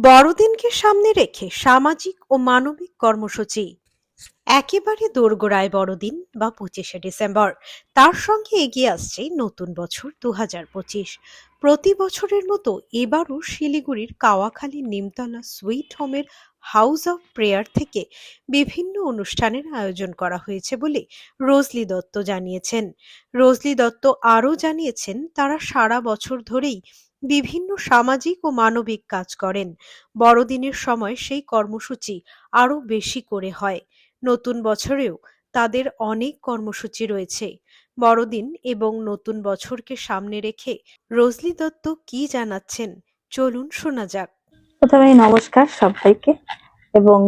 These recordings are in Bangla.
বড়দিনকে সামনে রেখে সামাজিক ও মানবিক কর্মসূচি। একেবারে দোরগোড়ায় বড়দিন বা পঁচিশে ডিসেম্বর। তার সঙ্গে এগিয়ে আসছে নতুন বছর দু হাজার পঁচিশ। প্রতি বছরের মতো এবারও শিলিগুড়ির কাওয়াখালী নিমতলা সুইট হোমের হাউস অফ প্রেয়ার থেকে বিভিন্ন অনুষ্ঠানের আয়োজন করা হয়েছে বলে রোজলি দত্ত জানিয়েছেন। রোজলি দত্ত আরও জানিয়েছেন, তারা সারা বছর ধরেই বিভিন্ন সামাজিক ও মানবিক কাজ করেন। বড়দিনের সময় সেই কর্মসূচি আরও বেশি করে হয়। নতুন বছরেও তাদের অনেক কর্মসূচি রয়েছে। বড়দিন এবং নতুন বছরকে সামনে রেখে রজলি দত্ত কি জানাচ্ছেন চলুন শোনা যাক। প্রথমেই নমস্কার সবাইকে এবং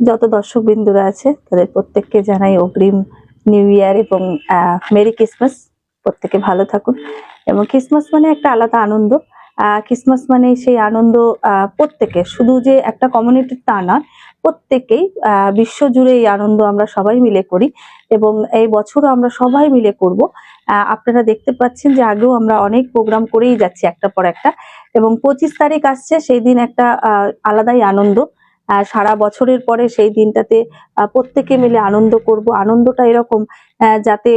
যত দর্শক বিন্দুরা আছে তাদের প্রত্যেককে জানাই অগ্রিম নিউ ইয়ার এবং মেরি ক্রিসমাস। প্রত্যেকে ভালো থাকুন। এবং ক্রিসমাস মানে একটা আলাদা আনন্দ। আহ, ক্রিসমাস মানে সেই আনন্দ প্রত্যেকে শুধু যে একটা কমিউনিটি তা নয় প্রত্যেকেই আহ, বিশ্বজুড়ে এই আনন্দ আমরা সবাই মিলে করি। এবং এই বছরও আমরা সবাই মিলে করব। আপনারা দেখতে পাচ্ছেন যে আগেও আমরা অনেক প্রোগ্রাম করেই যাচ্ছি একটা পর একটা। এবং পঁচিশ তারিখ আসছে সেই দিন একটা আলাদাই আনন্দ। সারা বছরের পরে সেই দিনটাতে প্রত্যেকে মিলে আনন্দ করব। আনন্দটা এরকম যাতে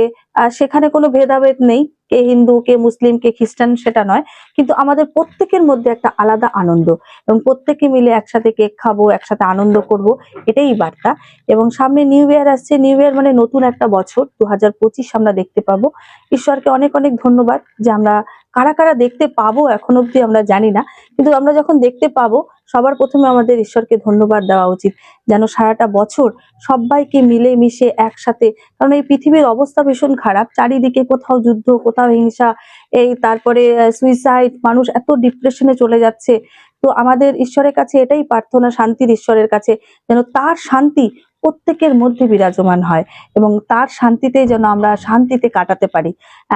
সেখানে কোনো ভেদাভেদ নেই, কে হিন্দু, কে মুসলিম, কে খ্রিস্টান, সেটা নয়। কিন্তু আমাদের প্রত্যেকের মধ্যে একটা আলাদা আনন্দ এবং প্রত্যেকে মিলে একসাথে কেক খাব, একসাথে আনন্দ করব, এটাই বার্তা। এবং সামনে নিউ ইয়ার আসছে, নিউ ইয়ার মানে নতুন একটা বছর, দু হাজার পঁচিশ আমরা দেখতে পাবো। ঈশ্বরকে অনেক অনেক ধন্যবাদ যে আমরা কারা কারা দেখতে পাবো এখন অব্দি আমরা জানি না, কিন্তু আমরা যখন দেখতে পাবো, সবার প্রথমে আমাদের ঈশ্বরকে ধন্যবাদ দেওয়া উচিত। যেন সারাটা বছর সবাইকে মিলে মিশে একসাথে, কারণ এই পৃথিবীর অবস্থা ভীষণ খারাপ। চারিদিকে কোথাও যুদ্ধ, কোথাও হিংসা, এই তারপরে সুইসাইড মানুষ এত ডিপ্রেশনে চলে যাচ্ছে। তো আমাদের ঈশ্বরের কাছে এটাই প্রার্থনা, শান্তির ঈশ্বরের কাছে। যেন তার শান্তি প্রত্যেকের মধ্যে বিরাজমান হয় এবং তার শান্তিতে যেন আমরা শান্তিতে কাটাতে পারি।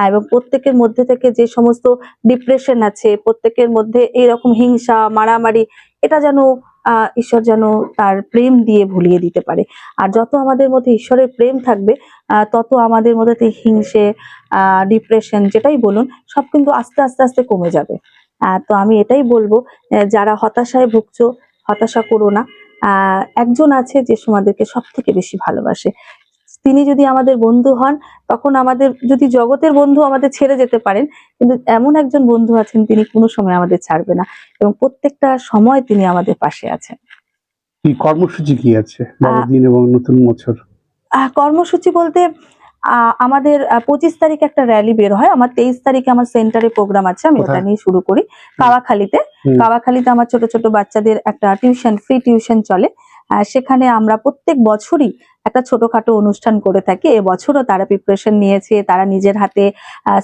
এবং প্রত্যেকের মধ্যে থেকে যে সমস্ত ডিপ্রেশন আছে, প্রত্যেকের মধ্যে এইরকম হিংসা, মারামারি, এটা যেন ঈশ্বর যেন তার প্রেম দিয়ে ভুলিয়ে দিতে পারে। আর যত আমাদের মধ্যে ঈশ্বরের প্রেম থাকবে তত আমাদের মধ্যে হিংসে ডিপ্রেশন যেটাই বলুন, সব কিন্তু আস্তে আস্তে আস্তে কমে যাবে। তো আমি এটাই বলব যারা হতাশায় ভুগছো, হতাশা করো না। একজন আছে যে আমাদেরকে সব থেকে বেশি ভালোবাসে। তিনি যদি আমাদের বন্ধু হন তখন আমাদের যদি জগতের বন্ধু আমাদের ছেড়ে যেতে পারেন কিন্তু এমন একজন বন্ধু আছেন তিনি কোনো সময় আমাদের ছাড়বে না। এবং প্রত্যেকটা সময় তিনি আমাদের পাশে আছেন। কি কর্মসূচি কি আছে? এবং নতুন বছর? আহ, কর্মসূচি বলতে আমাদের পঁচিশ তারিখ একটা র্যালি বের হয়। আমার তেইশ তারিখে আমার সেন্টারে প্রোগ্রাম আছে আমি ওটা নিয়ে শুরু করি। কাওয়াখালীতে। কাওয়াখালিতে আমার ছোট ছোট বাচ্চাদের একটা টিউশন ফ্রি টিউশন চলে। আহ, সেখানে আমরা প্রত্যেক বছরই একটা ছোটখাটো অনুষ্ঠান করে থাকে। এবছরও তারা প্রিপারেশন নিয়েছে, তারা নিজের হাতে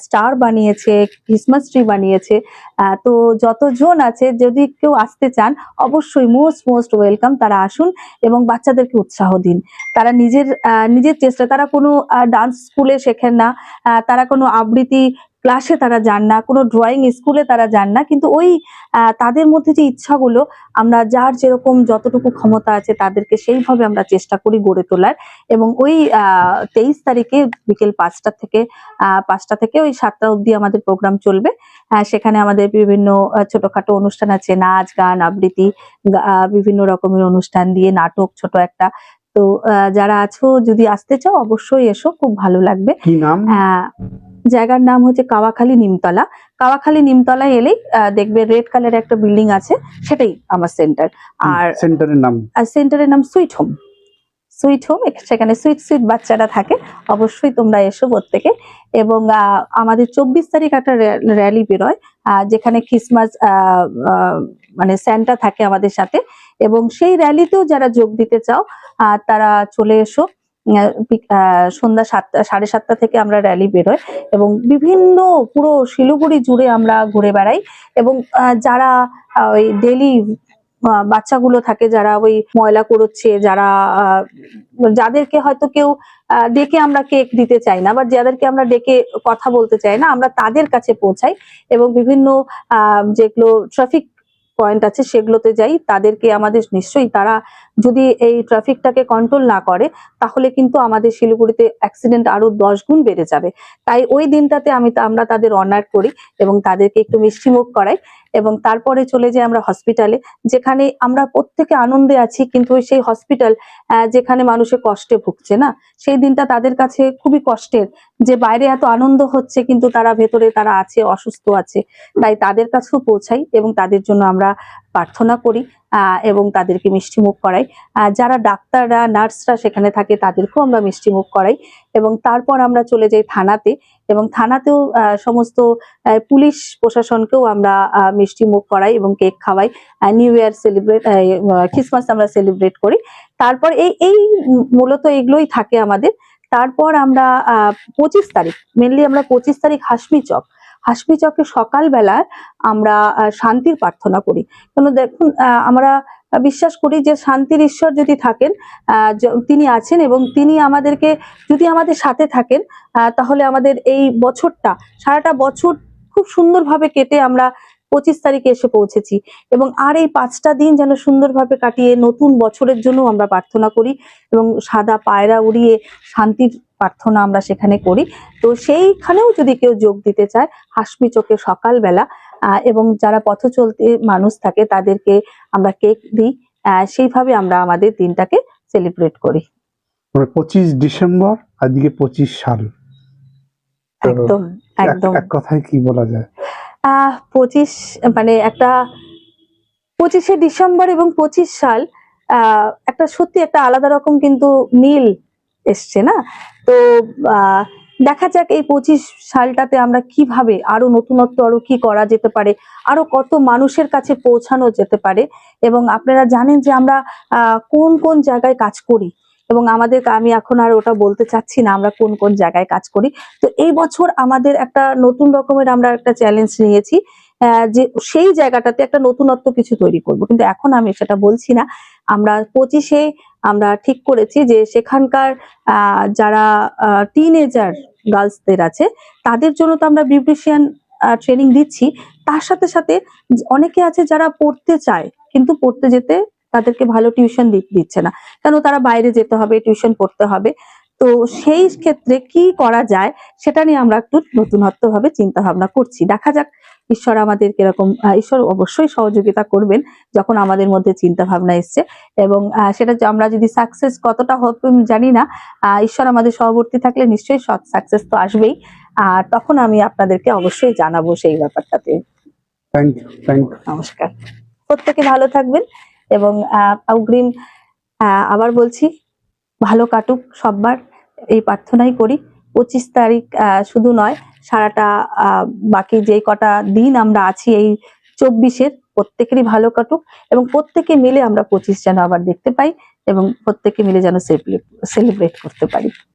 স্টার বানিয়েছে ক্রিসমাস ট্রি বানিয়েছে। তো যতজন আছে, যদি কেউ আসতে চান, অবশ্যই মোস্ট মোস্ট ওয়েলকাম তারা আসুন এবং বাচ্চাদেরকে উৎসাহ দিন। তারা নিজের নিজের চেষ্টা, তারা কোনো ডান্স স্কুলে শেখেন না। তারা কোনো আবৃত্তি ক্লাসে তারা যান না কোনো ড্রয়িং স্কুলে তারা যান না কিন্তু ওই তাদের মধ্যে যে ইচ্ছাগুলো আমরা যার যেরকম যতটুকু ক্ষমতা আছে তাদেরকে সেইভাবে আমরা চেষ্টা করি গড়ে তোলার। এবং ওই আহ তেইশ তারিখে বিকেল পাঁচটা থেকে আহ, পাঁচটা থেকে ওই সাতটা অবধি আমাদের প্রোগ্রাম চলবে। সেখানে আমাদের বিভিন্ন ছোটখাটো অনুষ্ঠান আছে নাচ গান আবৃত্তি বিভিন্ন রকমের অনুষ্ঠান দিয়ে নাটক ছোট একটা। তো আহ, যারা আছো যদি আসতে চাও অবশ্যই এসো খুব ভালো লাগবে। কি নাম? আহ, জায়গার নাম হচ্ছে কাওয়াখালী নিমতলা। কাওয়াখালী নিমতলায় এলেই দেখবে রেড কালারের একটা বিল্ডিং আছে সেটাই আমার সেন্টার। আর সেন্টারের নাম? আর সেন্টারের নাম সুইট হোম। সুইট হোম সেখানে সুইট সুইট বাচ্চারা থাকে অবশ্যই তোমরা এসো প্রত্যেকে। এবং আহ, আমাদের চব্বিশ তারিখ একটা র্যালি বেরোয় আহ, যেখানে খ্রিসমাস মানে স্যান্টা থাকে আমাদের সাথে। এবং সেই র্যালিতেও যারা যোগ দিতে চাও আহ, তারা চলে এসো। সন্ধ্যা সাতটা, সাড়ে সাতটা থেকে আমরা র্যালি বেরোয় এবং বিভিন্ন পুরো শিলিগুড়ি জুড়ে আমরা ঘুরে বেড়াই এবং যারা ওই ডেলি বাচ্চাগুলো থাকে যারা ওই ময়লা করছে যারা যাদেরকে হয়তো কেউ ডেকে আমরা কেক দিতে চাই না বা যাদেরকে আমরা ডেকে কথা বলতে চাই না, আমরা তাদের কাছে পৌঁছাই এবং বিভিন্ন যেগুলো ট্রাফিক পয়েন্ট আছে, সেগুলোতে যাই, তাদেরকে আমাদের নিশ্চয়ই তারা যদি এই ট্রাফিকটাকে কন্ট্রোল না করে, তাহলে কিন্তু আমাদের শিলিগুড়িতে অ্যাক্সিডেন্ট আরও দশ গুণ বেড়ে যাবে। তাই ওই দিনটাতে আমি আমরা তাদের অনার করি এবং তাদেরকে একটু মিষ্টিমুখ করাই। এবং তারপরে চলে যাই আমরা হসপিটালে যেখানে আমরা প্রত্যেকে আনন্দে আছি, কিন্তু সেই হসপিটাল যেখানে মানুষের কষ্টে ভুগছে না? সেই দিনটা তাদের কাছে খুবই কষ্টের, যে বাইরে এত আনন্দ হচ্ছে, কিন্তু তারা ভেতরে তারা আছে, অসুস্থ আছে। তাই তাদের কাছেও পৌঁছাই এবং তাদের জন্য আমরা প্রার্থনা করি এবং তাদেরকে মিষ্টি মুখ করাই। যারা ডাক্তাররা, নার্সরা সেখানে থাকে তাদেরকেও আমরা মিষ্টি মুখ করাই, এবং তারপর আমরা চলে যাই থানাতে, এবং থানাতেও সমস্ত পুলিশ প্রশাসনকেও আমরা মিষ্টি মুখ করাই এবং কেক খাওয়াই। নিউ ইয়ার সেলিব্রেট খ্রিসমাস আমরা সেলিব্রেট করি। তারপর এই এই মূলত এগুলোই থাকে আমাদের। তারপর আমরা পঁচিশ তারিখ মেনলি আমরা পঁচিশ তারিখ হাসমি চক হাসমি চকে সকালবেলা আমরা শান্তির প্রার্থনা করি। কেন দেখুন আমরা বিশ্বাস করি যে শান্তির ঈশ্বর যদি থাকেন তিনি আছেন এবং তিনি আমাদেরকে যদি আমাদের সাথে থাকেন তাহলে আমাদের এই বছরটা, সারাটা বছর খুব সুন্দরভাবে কেটে আমরা পঁচিশ তারিখে এসে পৌঁছেছি এবং আর এই পাঁচটা দিন যেন সুন্দরভাবে কাটিয়ে নতুন বছরের জন্য আমরা প্রার্থনা করি এবং সাদা পায়রা উড়িয়ে শান্তির প্রার্থনা আমরা সেখানে করি। তো সেইখানেও যদি কেউ যোগ দিতে চায় হাসমি চোখে সকালবেলা এবং যারা পথ চলতে মানুষ থাকে তাদেরকে আমরা কেক দিই সেইভাবে আমরা আমাদের দিনটাকে সেলিব্রেট করি। পঁচিশ ডিসেম্বর আজকে পঁচিশ সাল। একদম একদম। এক কথায় কি বলা যায়? আহ পঁচিশ মানে একটা পঁচিশে ডিসেম্বর এবং পঁচিশ সাল আহ একটা সত্যি একটা আলাদা রকম কিন্তু মিল এসছে না? তো দেখা যাক এই পঁচিশ সালটাতে আমরা কীভাবে আরও নতুনত্ব আরও কি করা যেতে পারে, আরও কত মানুষের কাছে পৌঁছানো যেতে পারে এবং আপনারা জানেন যে আমরা কোন কোন জায়গায় কাজ করি এবং আমাদের, আমি এখন আর ওটা বলতে চাচ্ছি না আমরা কোন কোন জায়গায় কাজ করি। তো এই বছর আমাদের একটা নতুন রকমের আমরা একটা চ্যালেঞ্জ নিয়েছি যে সেই জায়গাটাতে একটা নতুনত্ব কিছু তৈরি করব। কিন্তু এখন আমি সেটা বলছি না। আমরা পঁচিশে আমরা ঠিক করেছি যে সেখানকার যারা টিনেজার গার্লসদের আছে, তাদের জন্য তো আমরা বিউটিশিয়ান ট্রেনিং দিচ্ছি। তার সাথে সাথে অনেকে আছে যারা পড়তে চায়, কিন্তু পড়তে যেতে তাদেরকে ভালো টিউশন দিচ্ছে না। কেন? তারা বাইরে যেতে হবে টিউশন পড়তে হবে। তো সেই ক্ষেত্রে কি করা যায়, সেটা নিয়ে আমরা একটু নতুনত্ব ভাবে চিন্তা ভাবনা করছি। দেখা যাক ঈশ্বর আমাদের কীরকম ঈশ্বর অবশ্যই সহযোগিতা করবেন যখন আমাদের মধ্যে চিন্তা ভাবনা এসছে। এবং সেটা যে আমরা যদি সাকসেস কতটা হবে জানি না। ঈশ্বর আমাদের সহবর্তী থাকলে নিশ্চয়ই সাকসেস তো আসবেই। আর তখন আমি আপনাদেরকে অবশ্যই জানাব সেই ব্যাপারটাতে। নমস্কার। প্রত্যেকে ভালো থাকবেন এবং অগ্রিম আবার বলছি ভালো কাটুক সববার। এই প্রার্থনাই করি। পঁচিশ তারিখ আহ, শুধু নয় সারাটা বাকি যে কটা দিন আমরা আছি এই চব্বিশের, প্রত্যেকেরই ভালো কাটুক এবং প্রত্যেকে মিলে আমরা পঁচিশ যেন আবার দেখতে পাই এবং প্রত্যেকে মিলে যেন সেলিব্রেট করতে পারি।